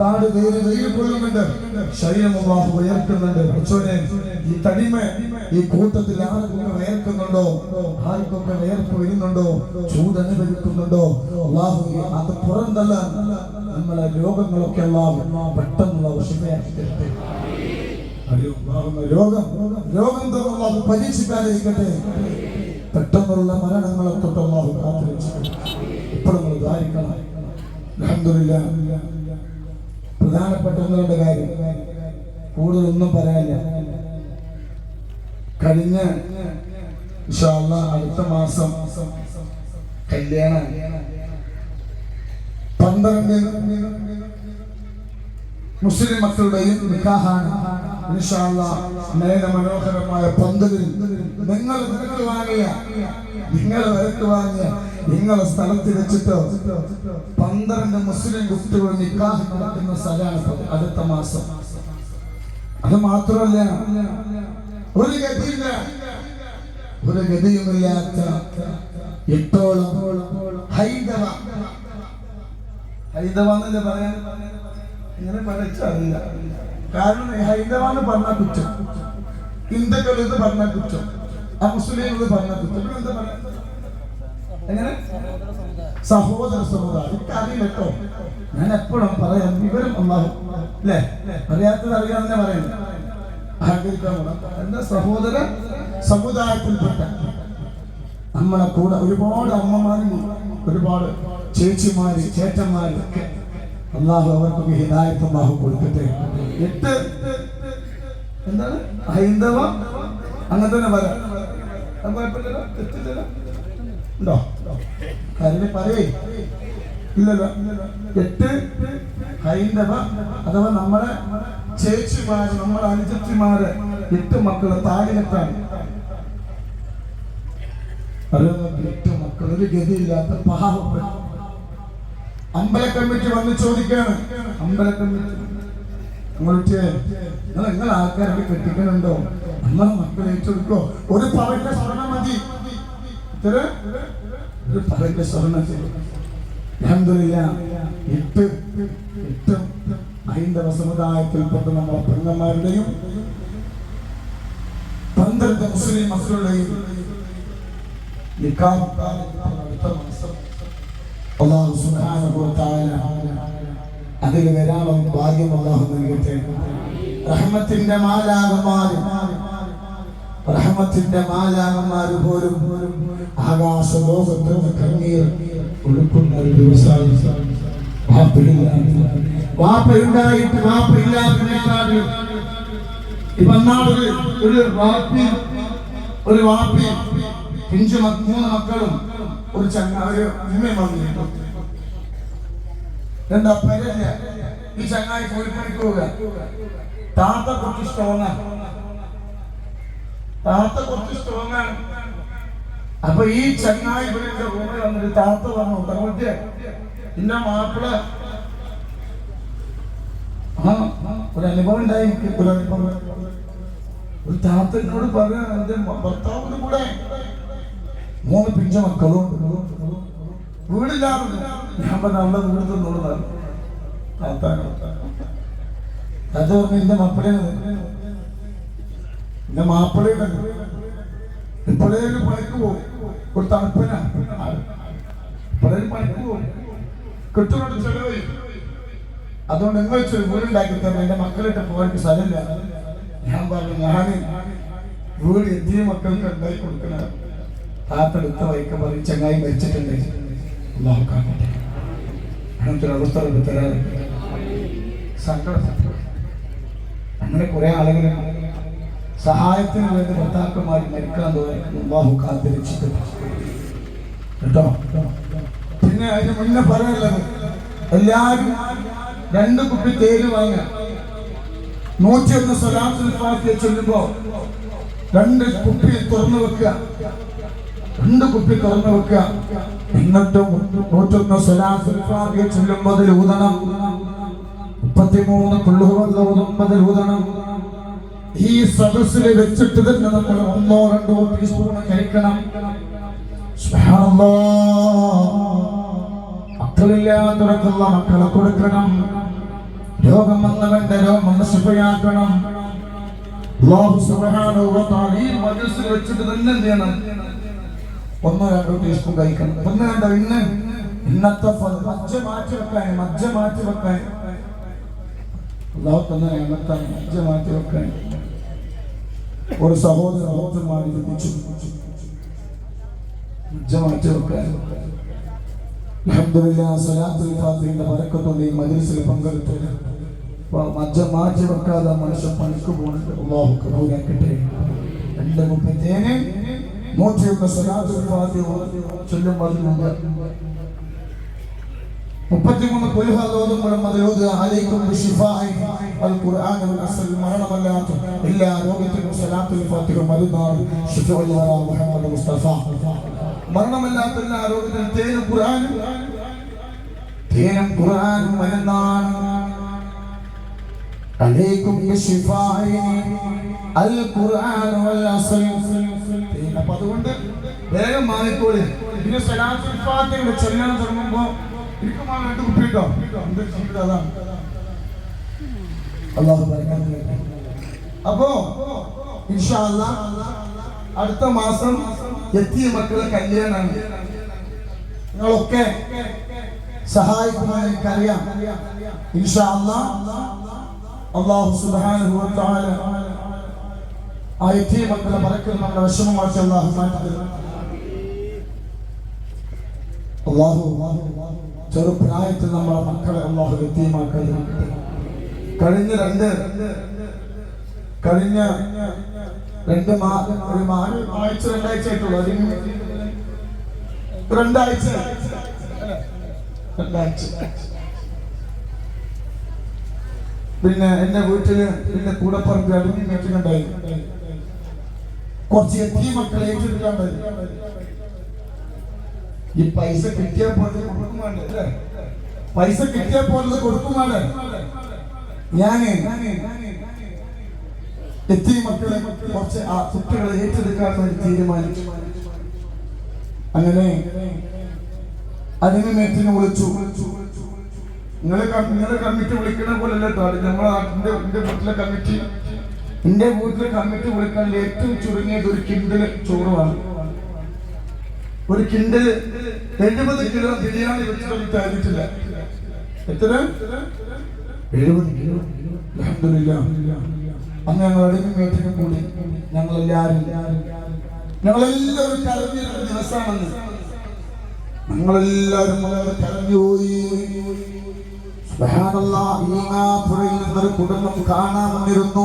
നാട് പേര് കൊള്ളുന്നുണ്ട് ശരീരം ഉയർത്തുന്നുണ്ട്. ഈ തടിമ ഈ കൂട്ടത്തിൽ ആർക്കൊക്കെ വേർക്കുന്നുണ്ടോ ആർക്കൊക്കെ വേർപ്പ് വരുന്നുണ്ടോ? ചൂട് അനുഭവിക്കുന്നുണ്ടോ? അള്ളാഹു അത് പുറന്തല്ല. നമ്മളെ രോഗങ്ങളൊക്കെ അള്ളാഹു പെട്ടെന്നുള്ള വിഷമയാക്കി തരട്ടെ രോഗം. രോഗം അള്ളാഹു പരീക്ഷിക്കാതിരിക്കട്ടെ. പെട്ടെന്നുള്ള മരണങ്ങളെ തൊട്ട് അള്ളാഹു ഇപ്പോൾ നമ്മൾ ധാരിക്കണം അൽഹംദുലില്ലാ പ്രധാനപ്പെട്ട ഒന്ന് കാര്യം. കൂടുതലൊന്നും പറയാനില്ല. കഴിഞ്ഞ ഇൻഷാ അള്ളാ അടുത്ത മാസം കല്യാണം. പന്ത്രണ്ട് മുസ്ലിം മക്കളുടെയും നിക്കാഹാണ്. മനോഹരമായ പന്തലിൽ നിങ്ങൾ വാങ്ങിയ നിങ്ങൾ വരക്ക് വാങ്ങിയ നിങ്ങളെ സ്ഥലത്ത് വെച്ചിട്ട് പന്ത്രണ്ട് മുസ്ലിം കുട്ടികൾ നിക്കാഹ് നടക്കുന്ന സ്ഥലമാണ് അടുത്ത മാസം. അത് മാത്രമല്ല ഒരു ഗതിയില്ല. ഒരു ഗതിയുമില്ലാത്ത എട്ടോളം ഹൈന്ദവ ഹൈന്ദവ എന്നല്ലേ പറയാൻ? ഇങ്ങനെ പഠിച്ചറിയില്ല കാരണം ഹൈന്ദവ എന്ന് പറഞ്ഞ കുറ്റം. ഹിന്ദുക്കൾ ഇത് പറഞ്ഞ കുറ്റം. ആ മുസ്ലിം ഇത് പറഞ്ഞ കുറ്റം. എന്താ പറയാ? എങ്ങനെ? സഹോദര സമുദായം. എനിക്കറിയില്ല കേട്ടോ. ഞാൻ എപ്പോഴും പറയാം ഇവരും അള്ളാഹു. അല്ലേ? അറിയാത്തത് അറിയാമെന്നെ പറയുന്നത് അഹങ്കരിക്കാൻ എന്റെ സഹോദര സമുദായത്തിൽപ്പെട്ട നമ്മളെ കൂടെ ഒരുപാട് അമ്മമാരും ഒരുപാട് ചേച്ചിമാര് ചേട്ടന്മാര് അള്ളാഹു അവർക്ക് ഹിദായത്ത് അള്ളാഹു കൊടുക്കട്ടെ. എട്ട് എന്താണ്? ഹൈന്ദവ? അങ്ങനെ തന്നെ വരാം. ഉണ്ടോ? കാര്യം പറയേ. ഇല്ലല്ലോ. എട്ട് ഹൈന്ദവ അഥവാ നമ്മളെ ചേച്ചിമാര് നമ്മളെ അനുജത്തിമാര് എട്ട് മക്കൾ അറിയുന്ന എട്ട് മക്കൾ ഒരു ഗതിയില്ലാത്ത പാവപ്പെട്ട അമ്പല കമ്മിറ്റി വന്ന് ചോദിക്കാണ്. അമ്പല കമ്മിറ്റി. നിങ്ങളുടെ നിങ്ങൾ നിങ്ങൾ ആൾക്കാരൊക്കെ കെട്ടിക്കണുണ്ടോ? നമ്മളെ മക്കൾ ഏറ്റെടുക്കോ? ഒരു പവന്റെ സ്വർണം മതി. ഹൈന്ദവ സമുദായത്തിൽപ്പെട്ട നമ്മളെ പെണ്ണന്മാരുടെയും പന്ത്രണ്ട് മുസ്ലിം മക്കളുടെയും അതിൽ വരാനുള്ള ഭാഗ്യം അള്ളാഹു നൽകട്ടെ. റഹ്മത്തിന്റെ മാലാകമാര് റഹ്മത്തിന്റെ മാലാകന്മാര് പോലും ആകാശ ലോകത്തിന് കണ്ണീർ ഒഴുക്കുന്ന ഒരു ദിവസമായി. വാപ്പയുണ്ടായിട്ട് നാളെ ഒരു ഒരു മൂന്ന് മക്കളും ഒരു ചങ്ങ ഈ ചങ്ങായി കൂലിപ്പണിക്ക് പോവുക. താത്ത സ്ട്രോങ് താത്ത കുറച്ച് സ്ട്രോങ് ആണ്. അപ്പൊ ഈ ചങ്ങായി ഇവരുടെ റൂമിൽ വന്നിട്ട് താത്ത പറഞ്ഞു തങ്ങളുടെ ഇന്ന മാപ്പിള. ഒരു അനുഭവം ഉണ്ടായി ഒരു അനുഭവം ഒരു താത്ത എന്നോട് പറയാ എന്റെ ഭർത്താവിന്റെ കൂടെ മൂന്ന് പിഞ്ച മക്കളും വീടില്ലാതെ ഞാൻ പറഞ്ഞ അവിടെ വീട് തന്നോളതാണ് താത്താനോട്. താത്ത പറഞ്ഞു എന്റെ മപ്പിളയാണ് എന്റെ മാപ്പിളയാണ് എപ്പോഴേലും പണിക്ക് പോകും ഒരു തണുപ്പന. കിട്ടുന്നുണ്ട് ചെലവ് അതുകൊണ്ട് നിങ്ങൾ വെച്ചൊരു വീടുണ്ടാക്കി തന്നെ എന്റെ മക്കളിട്ട് പോകാൻ സ്ഥലമില്ല. ഞാൻ പറഞ്ഞു ഞാൻ വീട് എത്തിയ മക്കൾക്ക് ഉണ്ടായി കൊടുക്കണ. താത്തെടുത്ത വൈക്ക പറയും ചങ്ങായി മരിച്ചിട്ടുണ്ട്. അള്ളാഹു അങ്ങനെ കുറെ ആളുകൾ സഹായത്തിന് വേണ്ടി ഭർത്താക്കന്മാർ മരിക്കാൻ തോന്നി അള്ളാഹു കാത്തിരക്ഷിക്കട്ടെ കേട്ടോ? പിന്നെ അതിന് മുന്നേ പറയാനുള്ളത് എല്ലാവരും രണ്ട് കുപ്പി തേര് വാങ്ങുക. നൂറ്റിയൊന്ന് സ്വലാത്തുൽ ഫാത്തിഹ ചൊല്ലുമ്പോ രണ്ട് കുപ്പി തുറന്നു വെക്കുക. രണ്ട് കുപ്പി തുറന്നു വെക്കുക. എന്നിട്ട് നൂറ്റൊന്ന് സ്വലാത്തിൽ ഫാത്തിഹ ചൊല്ലുമ്പോൾ അതിൽ ഊതണം. മുപ്പത്തിമൂന്ന് കൊള്ളുകൾ ഊതുമ്പതിൽ ഊതണം. ഈ സദസ്സിൽ വെച്ചിട്ട് തന്നെ നമ്മൾ ഒന്നോ രണ്ടോ ടീസ്പൂൺ കഴിക്കണം. മക്കളില്ലാത്തവർക്കുള്ള മക്കളെ കൊടുക്കണം. രോഗം വന്നവന്റെ രോഗം ശുഭയാക്കണം വെച്ചിട്ട് തന്നെ എന്ത് ചെയ്യണം? ഒന്നോ രണ്ടോ ടീസ്പൂൺ കഴിക്കണം. ഒന്ന് രണ്ടോ ഇന്ന്. ഇന്നത്തെ മജ്ജ മാറ്റി വെക്കാൻ മജ്ജ മാറ്റി വെക്കാൻ അള്ളാഹു തന്നെ നിയമത്താണ് മജ്ജ വെക്കാൻ ഒരു സഹോദര ഡോക്ടർമാർ ലഭിച്ചു വെക്കാൻ അൽഹംദുലില്ലാ സലാത്തുൽ ഫാത്തിഹയുടെ ബറക്കത്തോടെ ഈ മജ്ലിസിൽ പങ്കെടുത്തു മജ്ജ മാറ്റി മനുഷ്യൻ പണിക്ക് പോകുന്നുണ്ട്. അള്ളാഹു കബൂലാക്കട്ടെ എന്റെ മുപ്പത്തേന് നൂറ്റിയൊന്ന് സലാത്തുൽ ഫാത്തിഹ ചൊല്ലുമ്പോൾ മുപ്പത്തിമൂന്ന് കൊലുഹാലോതുമ്പോഴും അതിലോത് ആലയിക്കും ബിശിഫാഇ അൽ ഖുർആൻ വൽ അസ്ൽ മരണമല്ലാത്ത എല്ലാ രോഗത്തിനും സലാത്തുൽ ഫാത്തിഹ മരുന്നാണ് ശിഫഉൽ വറാ മുഹമ്മദ് മുസ്തഫ മരണമല്ലാത്ത എല്ലാ രോഗത്തിനും തേനും ഖുർആനും തേനും ഖുർആനും മരുന്നാണ് عليكم بشفاء القرآن والأصل അപ്പൊ അതുകൊണ്ട് വേഗം മാറിക്കോളി പിന്നെ സലാത്തുൽ ഫാത്തിഹയുടെ ചൊല്ലാൻ തുടങ്ങുമ്പോ ഇരിക്കുമ്പോൾ രണ്ട് കുപ്പി കേട്ടോ എന്റെ ജീവിതം അതാണ് അള്ളാഹു അപ്പോ അടുത്ത മാസം എത്തിയ മക്കളെ കല്യാണമാണ് നിങ്ങളൊക്കെ സഹായിക്കുമെന്ന് എനിക്കറിയാം. ഇൻഷാ അല്ലാ അള്ളാഹു വ ആ എത്തിയ മക്കളെ മറക്കുന്ന നമ്മുടെ അള്ളാഹു മാറ്റി തരും. അള്ളാഹു ചെറുപ്രായത്തിൽ നമ്മളെ മക്കളെ അള്ളാഹു എത്തിയമാക്കാൻ കഴിഞ്ഞ രണ്ട് കഴിഞ്ഞ രണ്ട് ഒരു ആഴ്ച രണ്ടാഴ്ച ആയിട്ടുള്ളൂ. രണ്ടാഴ്ച. രണ്ടാഴ്ച. പിന്നെ എന്റെ വീട്ടിൽ പിന്നെ കൂടപ്പറമ്പ് അടിഞ്ഞു മേറ്റുണ്ടായി കുറച്ച് എത്തി മക്കളെ ഏറ്റെടുക്കാണ്ടായി ഈ പൈസ കിട്ടിയാൽ പോലെ കൊടുക്കുമാണ്ട് അല്ലേ? പൈസ കിട്ടിയാൽ പോലെ കൊടുക്കുമാണ് ഞാൻ ഞാൻ എത്തി മക്കളെ കുറച്ച് ആ കുട്ടികളെ ഏറ്റെടുക്കാൻ വേണ്ടി തീരുമാനിച്ചു. അങ്ങനെ അതിനെ മേറ്റിനെ വിളിച്ചു. നിങ്ങളെ നിങ്ങളെ കമ്മിറ്റി വിളിക്കണ പോലെ അല്ല കേട്ടോ നമ്മളെ നാട്ടിന്റെ എന്റെ വീട്ടിലെ കമ്മിറ്റി. എന്റെ വീട്ടിലെ കമ്മിറ്റി വിളിക്കാൻ ഏറ്റവും ചുരുങ്ങിയത് ഒരു കിണ്ടിലെ ചോറുമാണ്. ഒരു കിണ്ടൽ എഴുപത് കിലോ ബിരിയാണി വെച്ചിട്ട് തരിച്ചില്ല എത്ര? എഴുപത് കിലോ. അന്ന് ഞങ്ങൾ അടിമ മീറ്റിംഗ് കൂടി. ഞങ്ങളെല്ലാരും. ഞങ്ങളെല്ലാവരും കരഞ്ഞൊരു ദിവസമാണെന്ന്. ഞങ്ങളെല്ലാവരും വളരെ കുടുംബം കാണാൻ വന്നിരുന്നു.